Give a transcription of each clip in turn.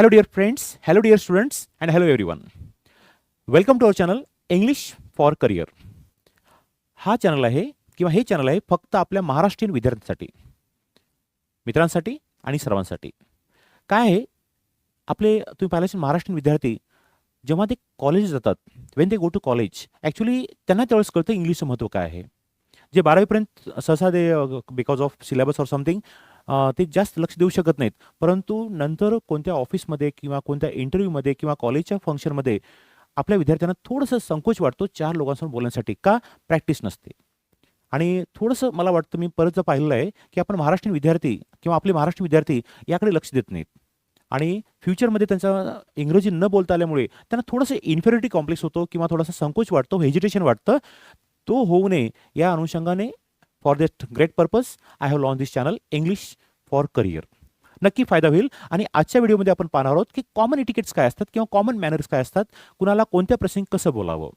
Hello, dear friends. Hello, dear students. And hello, everyone. Welcome to our channel English for career हा channel आहे किंवा हे channel आहे फक्त आपल्या महाराष्ट्रीयन विद्यार्थ्यांसाठी मित्रांसाठी आणि सर्वांसाठी काय आहे आपले तुम्ही पाहिलं असेल महाराष्ट्रीयन विद्यार्थी जेव्हा ते कॉलेज जातात when they go to college actually त्यांना त्यावेळेस कळतं इंग्लिशचं महत्त्व काय आहे जे बारावीपर्यंत सहसा ते because of syllabus or something ते जास्त लक्ष देऊ शकत नाहीत. परंतु नंतर कोणत्या ऑफिसमध्ये किंवा कोणत्या इंटरव्ह्यूमध्ये किंवा कॉलेजच्या फंक्शनमध्ये आपल्या विद्यार्थ्यांना थोडंसं संकोच वाटतो चार लोकांसमोर बोलण्यासाठी का? प्रॅक्टिस नसते. आणि थोडंसं मला वाटतं मी परत जर पाहिलेलं आहे की आपण महाराष्ट्रीयन विद्यार्थी किंवा आपले महाराष्ट्रीयन विद्यार्थी याकडे लक्ष देत नाहीत. आणि फ्युचरमध्ये त्यांचा इंग्रजी न बोलता आल्यामुळे त्यांना थोडंसं इन्फेरिटी कॉम्प्लेक्स होतो किंवा थोडासा संकोच वाटतो हेजिटेशन वाटतं. तो होऊ नये या अनुषंगाने for this great purpose I have launch this channel English for career नक्की फायदा होईल. आणि आजच्या व्हिडिओमध्ये आपण पाहणार आहोत की कॉमन इटिकेट्स काय असतात किंवा कॉमन मॅनर्स काय असतात कुणाला कोणत्या प्रसंगी कसं बोलावं.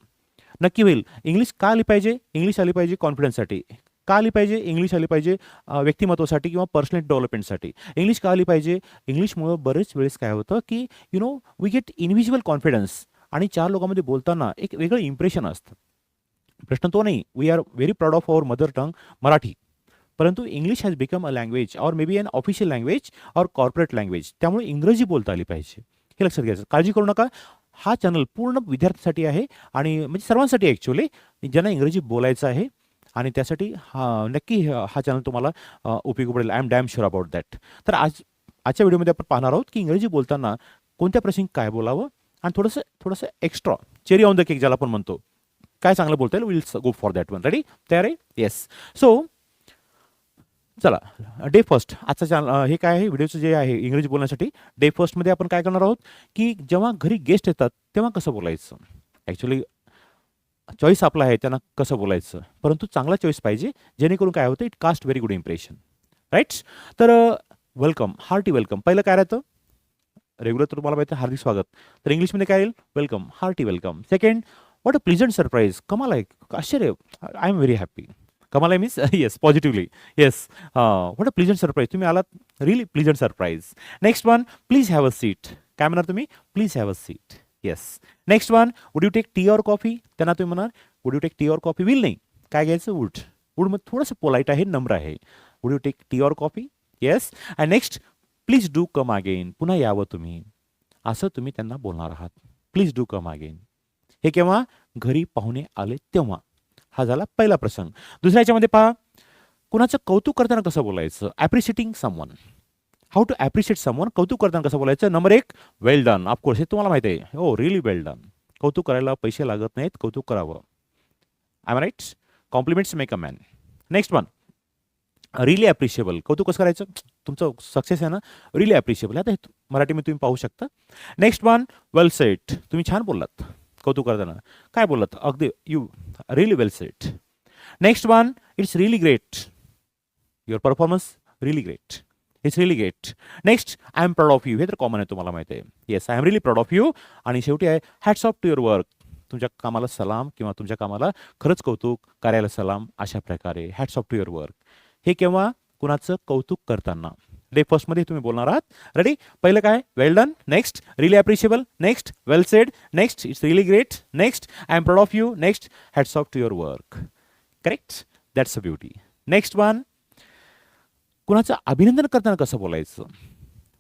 नक्की होईल. इंग्लिश का आली पाहिजे? इंग्लिश आली पाहिजे कॉन्फिडन्ससाठी का आली पाहिजे? इंग्लिश आली पाहिजे व्यक्तिमत्वासाठी किंवा पर्सनल डेव्हलपमेंटसाठी इंग्लिश का आली पाहिजे? इंग्लिशमुळं बरेच वेळेस काय होतं की you know we get individual confidence आणि चार लोकांमध्ये बोलताना एक वेगळं इम्प्रेशन असतं. प्रश्न तो नाही we are very proud of our mother tongue Marathi परंतु English has become a language or may be an official language or corporate language त्यामुळे इंग्रजी बोलता आली पाहिजे. हे लक्षात घ्यायचं काळजी करू नका. हा चॅनल पूर्ण विद्यार्थ्यासाठी आहे आणि म्हणजे सर्वांसाठी ॲक्च्युली ज्यांना इंग्रजी बोलायचं आहे आणि त्यासाठी हा नक्की हा चॅनल तुम्हाला उपयोगी पडेल. I am damn sure about that तर आज आजच्या व्हिडिओमध्ये आपण पाहणार आहोत की इंग्रजी बोलताना कोणत्या प्रसंगी काय बोलावं? आणि थोडंसं थोडंसं extra cherry on the cake ज्याला आपण म्हणतो. काय चांगलं बोलता येईल? Will go for that one ready तयार आहे? येस सो चला. डे फर्स्ट आजचा चॅनल हे काय आहे? व्हिडिओचं जे आहे इंग्रजी बोलण्यासाठी डे फर्स्टमध्ये आपण काय करणार आहोत? की जेव्हा घरी गेस्ट येतात तेव्हा कसं बोलायचं? ॲक्च्युली चॉईस आपला आहे त्यांना कसं बोलायचं? परंतु चांगला चॉईस पाहिजे जेणेकरून काय होतं? It cast very good impression right तर वेलकम हार्टी वेलकम पहिलं काय राहतं? रेग्युलर तर तुम्हाला माहिती हार्दिक स्वागत. तर इंग्लिशमध्ये काय येईल welcome hearty welcome second what a pleasant surprise कमाल आहे आश्चर्य आय एम व्हेरी हॅपी कमाल आहे means yes positively yes what a pleasant surprise तुम्ही आलात really pleasant surprise next one please have a seat काय म्हणणार तुम्ही? Please have a seat yes next one would you take tea or coffee त्यांना तुम्ही म्हणाल would you take tea or coffee will नाही. काय घ्यायचं? वुड वुड मग थोडंसं पोलाईट आहे नम्र आहे. Would you take tea or coffee yes and next please do come again पुन्हा यावं तुम्ही. असं तुम्ही त्यांना बोलणार आहात. प्लीज डू कम अगेन हे केव्हा? घरी पाहुणे आले तेव्हा. हा झाला पहिला प्रसंग. दुसऱ्या याच्यामध्ये पहा कुणाचं कौतुक करताना कसं बोलायचं? Appreciating someone how to appreciate someone कौतुक करताना कसं बोलायचं? नंबर एक वेल डन ऑफकोर्स हे तुम्हाला माहिती आहे. हो रिअली वेल डन कौतुक करायला पैसे लागत नाहीत कौतुक करावं. I right compliments make a man next one really appreciable कौतुक कसं करायचं? तुमचं सक्सेस आहे ना? रिअली ॲप्रिशिएबल आता हे मराठीमध्ये तुम्ही पाहू शकता. नेक्स्ट वन वेल सेट तुम्ही छान बोललात. कौतुक करताना. काय बोललात? अगदी you really well said next one it's really great your performance really great it's really great next I am proud of you हे तर कॉमन आहे तुम्हाला माहिती आहे. Yes I am really proud of you आणि शेवटी आहे hats off to your work तुमच्या कामाला सलाम किंवा तुमच्या कामाला खरंच कौतुक कार्याला सलाम अशा प्रकारे. Hats off to your work हे केव्हा? कुणाचं कौतुक करताना. डे फर्स्टमध्ये तुम्ही बोलणार आहात. रेडी पहिलं काय? Well done next really appreciable next well said next it's really great next I am proud of you next hats off to your work correct that's a beauty next one कुणाचं अभिनंदन करताना कसं बोलायचं?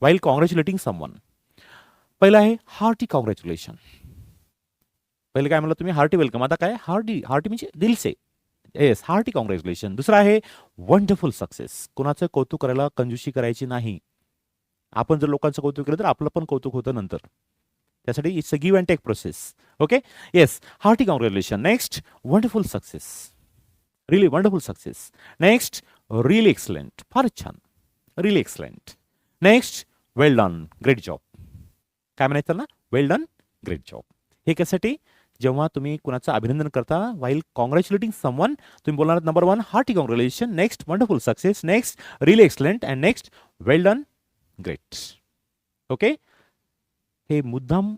While congratulating someone पहिलं आहे hearty congratulation पहिलं काय म्हणलं तुम्ही? हार्टी वेलकम आता काय? हार्टी हार्टी म्हणजे दिलसे. येस हार्टी कॉंग्रॅच्युलेशन दुसरं आहे वंडरफुल सक्सेस कोणाचं कौतुक करायला कंजूशी करायची नाही. आपण जर लोकांचं कौतुक केलं तर आपलं पण कौतुक होतं नंतर. त्यासाठी it's a give and take process okay yes hearty congratulation next wonderful success really wonderful success next really excellent फारच छान. Really excellent next well done great job काय म्हणायचं ना वेल डन ग्रेट जॉब हे कशासाठी? जेव्हा तुम्ही कुणाचं अभिनंदन करता वाईल कॉंग्रॅच्युलेटिंग समवन तुम्ही बोलणार number one hearty congratulation next wonderful success next really excellent and next well done great okay हे मुद्दाम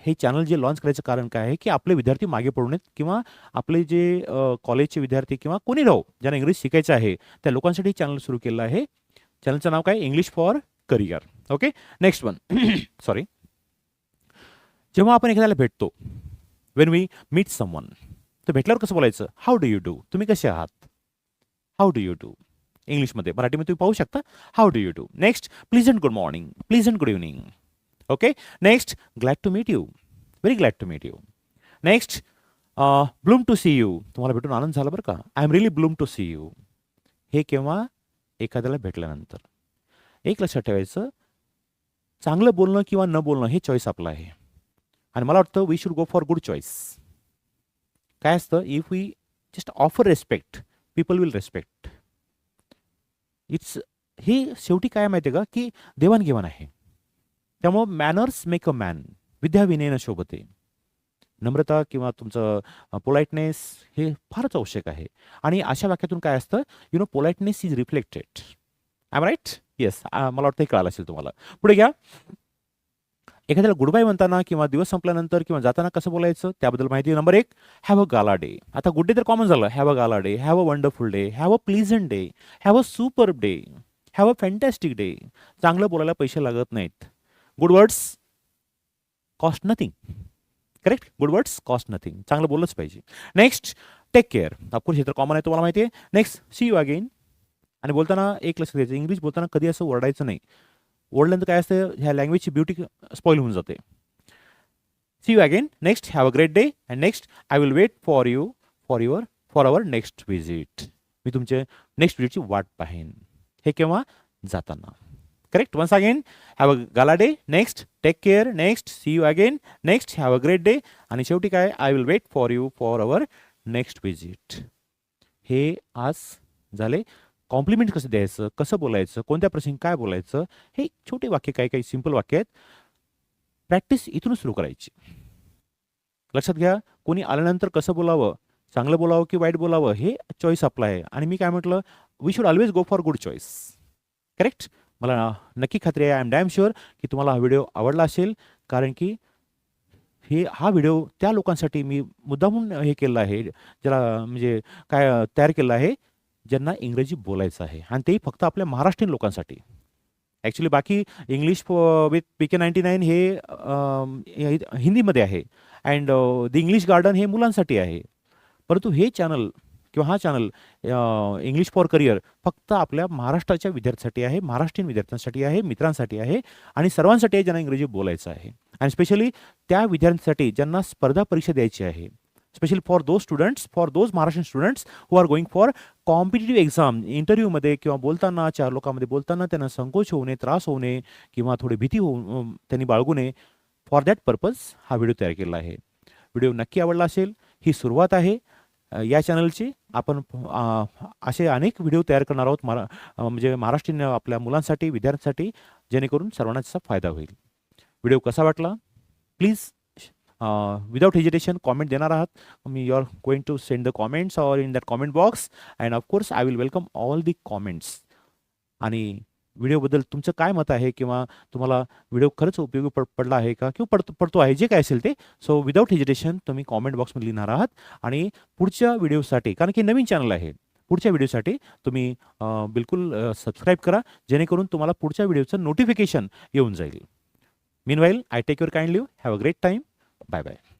हे चॅनल जे लॉन्च करायचं कारण काय आहे की आपले विद्यार्थी मागे पडू नयेत किंवा आपले जे कॉलेजचे विद्यार्थी किंवा कोणी राहो ज्यांना इंग्लिश शिकायचं आहे त्या लोकांसाठी चॅनल सुरू केलं आहे. चॅनलचं नाव काय? English for career okay next one sorry जेव्हा आपण एखाद्याला भेटतो वेन वी मीट समवन तर भेटल्यावर कसं बोलायचं? हाऊ डू यू डू तुम्ही कसे आहात? हाऊ डू यू डू इंग्लिशमध्ये मराठीमध्ये तुम्ही पाहू शकता. How do you do next pleasant good morning pleasant good evening okay next glad to meet you very glad to meet you next bloom to see you तुम्हाला भेटून आनंद झाला बरं का? I am really bloom to see you हे केव्हा? एखाद्याला भेटल्यानंतर. एक लक्षात ठेवायचं. चांगलं बोलणं किंवा न बोलणं हे चॉईस आपलं आहे. आणि मला वाटतं we should go for good choice काय असतं? If we just offer respect people will respect it's हे शेवटी काय माहिती आहे का? की देवाणघेवाण आहे. त्यामुळं मॅनर्स मेक अ मॅन विद्या विनयनं शोभते. नम्रता किंवा तुमचं पोलाइटनेस हे फारच आवश्यक आहे. आणि अशा वाक्यातून काय असतं? You know politeness is reflected I right yes मला वाटतं हे कळालं असेल तुम्हाला. पुढे घ्या. एखाद्याला गुड बाय म्हणताना किंवा दिवस संपल्यानंतर किंवा जाताना कसं बोलायचं त्याबद्दल माहिती नंबर एक हॅव अ गाला डे आता गुड डे तर कॉमन झालं. Have a gala day have a wonderful day have a pleasant day have a super day have a fantastic day चांगलं बोलायला पैसे लागत नाहीत. Good words cost nothing correct good words cost nothing चांगलं बोललंच पाहिजे. नेक्स्ट टेक केअर अफकोर्स हे तर कॉमन आहे तुम्हाला माहिती आहे. नेक्स्ट सी यू अगेन आणि बोलताना एक लक्ष द्यायचं इंग्लिश बोलताना कधी असं ओरडायचं नाही. ओरडल्यानंतर काय असतं ह्या लँग्वेजची ब्युटी स्पॉईल होऊन जाते. See you again next have a great day and next I will wait for you for your for our next visit मी तुमचे नेक्स्ट विजिटची वाट पाहेन. हे केव्हा? जाताना. Correct once again have a gala day next take care next see you again next have a great day आणि शेवटी काय? I will wait for you for our next visit हे आज झाले. कॉम्प्लिमेंट कसं द्यायचं कसं बोलायचं कोणत्या प्रसंगी काय बोलायचं हे छोटे वाक्य काही काही सिंपल वाक्य आहेत. प्रॅक्टिस इथूनच सुरू करायची. लक्षात घ्या कोणी आल्यानंतर कसं बोलावं चांगलं बोलावं की वाईट बोलावं हे चॉईस आपलं आहे. आणि मी काय म्हटलं we should always go for good choice correct मला नक्की खात्री आहे आय एम डॅम शुअर की तुम्हाला हा व्हिडिओ आवडला असेल कारण की हे हा व्हिडिओ त्या लोकांसाठी मी मुद्दामून हे केलेला आहे ज्याला म्हणजे काय तयार केलं आहे. ज्यांना इंग्रजी बोलायचं आहे. आणि तेही फक्त आपल्या महाराष्ट्रीयन लोकांसाठी. ॲक्च्युली बाकी English with P K ninety nine हे हिंदीमध्ये आहे. अँड द इंग्लिश गार्डन हे मुलांसाठी आहे. परंतु हे चॅनल किंवा हा चॅनल इंग्लिश फॉर करिअर फक्त आपल्या महाराष्ट्राच्या विद्यार्थ्यांसाठी आहे महाराष्ट्रीयन विद्यार्थ्यांसाठी आहे मित्रांसाठी आहे आणि सर्वांसाठी आहे ज्यांना इंग्रजी बोलायचं आहे. आणि स्पेशली त्या विद्यार्थ्यांसाठी ज्यांना स्पर्धा परीक्षा द्यायची आहे. Specially for those students for those Maharashtrian students who are going for competitive exam इंटरव्ह्यूमध्ये किंवा बोलताना चार लोकांमध्ये बोलताना त्यांना संकोच होऊ नये त्रास होऊ नये किंवा थोडी भीती होऊ त्यांनी बाळगू नये. फॉर दॅट पर्पज हा व्हिडिओ तयार केला आहे. व्हिडिओ नक्की आवडला असेल ही सुरुवात आहे. या चॅनलची आपण असे अनेक व्हिडिओ तयार करणार आहोत. मरा म्हणजे महाराष्ट्रीयन आपल्या मुलांसाठी विद्यार्थ्यांसाठी जेणेकरून सर्वांना त्याचा फायदा होईल. व्हिडिओ कसा वाटला? प्लीज विदाउट हेजिटेशन कॉमेंट देणार आहात. मी you are going to send the comments or in that comment box and of course I will welcome all the comments आणि व्हिडिओबद्दल तुमचं काय मत आहे किंवा तुम्हाला व्हिडिओ खरंच उपयोगी पड पडला आहे का? किंवा पडतो पडतो आहे जे काय असेल ते. सो विदाउट हेजिटेशन तुम्ही कॉमेंट बॉक्समध्ये लिहिणार आहात. आणि पुढच्या व्हिडिओसाठी कारण की नवीन चॅनल आहे. पुढच्या व्हिडिओसाठी तुम्ही बिलकुल सबस्क्राईब करा. जेणेकरून तुम्हाला पुढच्या व्हिडिओचं नोटिफिकेशन येऊन जाईल. Meanwhile I take your kind leave have a great time 拜拜。